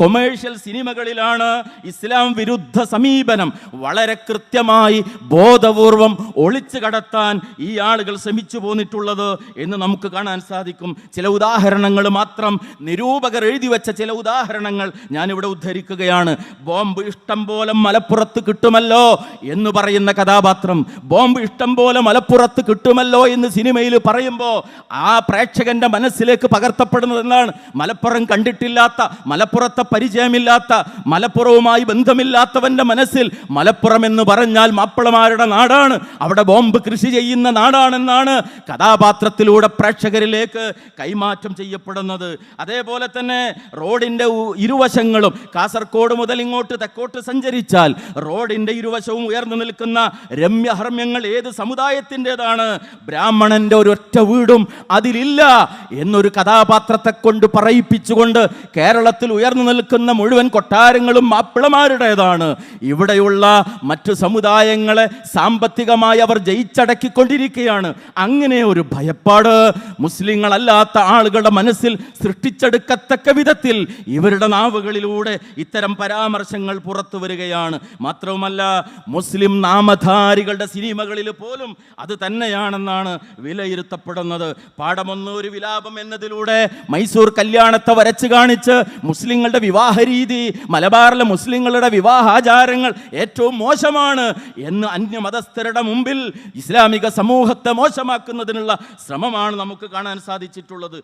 Commercial സിനിമകളിലാണ് ഇസ്ലാം വിരുദ്ധ സമീപനം. വളരെ കൃത്യമായി ബോധപൂർവം ഒളിച്ചു കടത്താൻ ഈ ആളുകൾ ശ്രമിച്ചു പോന്നിട്ടുള്ളത് എന്ന് നമുക്ക് കാണാൻ സാധിക്കും. ചില ഉദാഹരണങ്ങൾ മാത്രം നിരൂപകർ എഴുതി വെച്ച ചില ഉദാഹരണങ്ങൾ ഞാനിവിടെ ഉദ്ധരിക്കുകയാണ്. ബോംബ് ഇഷ്ടം പോലെ മലപ്പുറത്ത് കിട്ടുമല്ലോ എന്ന് പറയുന്ന കഥാപാത്രം. ബോംബ് ഇഷ്ടം പോലെ മലപ്പുറത്ത് കിട്ടുമല്ലോ എന്ന് സിനിമയിൽ പറയുമ്പോൾ ആ പ്രേക്ഷകന്റെ മനസ്സിലേക്ക് പകർത്തപ്പെടുന്നത് എന്താണ് മലപ്പുറം കണ്ടിട്ടില്ലാത്ത മലപ്പുറത്തെ പരിചയമില്ലാത്ത മലപ്പുറവുമായി ബന്ധമില്ലാത്തവന്റെ മനസ്സിൽ മലപ്പുറം എന്ന് പറഞ്ഞാൽ മാപ്പിളമാരുടെ നാടാണ്. അവിടെ ബോംബ് കൃഷി ചെയ്യുന്ന നാടാണെന്നാണ് കഥാപാത്രത്തിലൂടെ പ്രേക്ഷകരിലേക്ക് കൈമാറ്റം ചെയ്യപ്പെടുന്നത്. അതേപോലെ തന്നെ റോഡിന്റെ ഇരുവശങ്ങളും കാസർഗോഡ് മുതൽ ഇങ്ങോട്ട് തെക്കോട്ട് സഞ്ചരിച്ചാൽ റോഡിന്റെ ഇരുവശവും ഉയർന്നു നിൽക്കുന്ന രമ്യഹർമ്മ്യങ്ങൾ ഏത് സമുദായത്തിന്റെതാണ്? ബ്രാഹ്മണന്റെ ഒരൊറ്റ വീടും അതിലില്ല എന്നൊരു കഥാപാത്രത്തെ കൊണ്ട് പറയിപ്പിച്ചുകൊണ്ട് കേരളത്തിൽ ഉയർന്നു നിൽക്കുന്ന മുഴുവൻ കൊട്ടാരങ്ങളും മാപ്പിളമാരുടേതാണ്. ഇവിടെയുള്ള മറ്റു സമുദായങ്ങളെ സാമ്പത്തികമായി അവർ ജയിച്ചടക്കിക്കൊണ്ടിരിക്കുകയാണ്. അങ്ങനെ ഒരു ഭയപ്പാട് മുസ്ലിങ്ങളല്ലാത്ത ആളുകളുടെ മനസ്സിൽ സൃഷ്ടിച്ചെടുക്കത്തക്ക വിധത്തിൽ ഇവരുടെ നാവുകളിലൂടെ ഇത്തരം പരാമർശങ്ങൾ പുറത്തു വരികയാണ്. മാത്രവുമല്ല മുസ്ലിം നാമധാരികളുടെ സിനിമകളിൽ പോലും അത് തന്നെയാണെന്നാണ് വിലയിരുത്തപ്പെടുന്നത്. പാഠമൊന്നൂര് വിലാപം എന്നതിലൂടെ മൈസൂർ കല്യാണത്തെ വരച്ച് കാണിച്ച് മുസ്ലിങ്ങളുടെ വിവാഹ രീതി മലബാറിലെ മുസ്ലിങ്ങളുടെ വിവാഹാചാരങ്ങൾ ഏറ്റവും മോശമാണ് എന്ന് അന്യമതസ്ഥരുടെ മുമ്പിൽ ഇസ്ലാമിക സമൂഹത്തെ മോശമാക്കുന്നതിനുള്ള ശ്രമമാണ് നമുക്ക് കാണാൻ സാധിച്ചിട്ടുള്ളത്.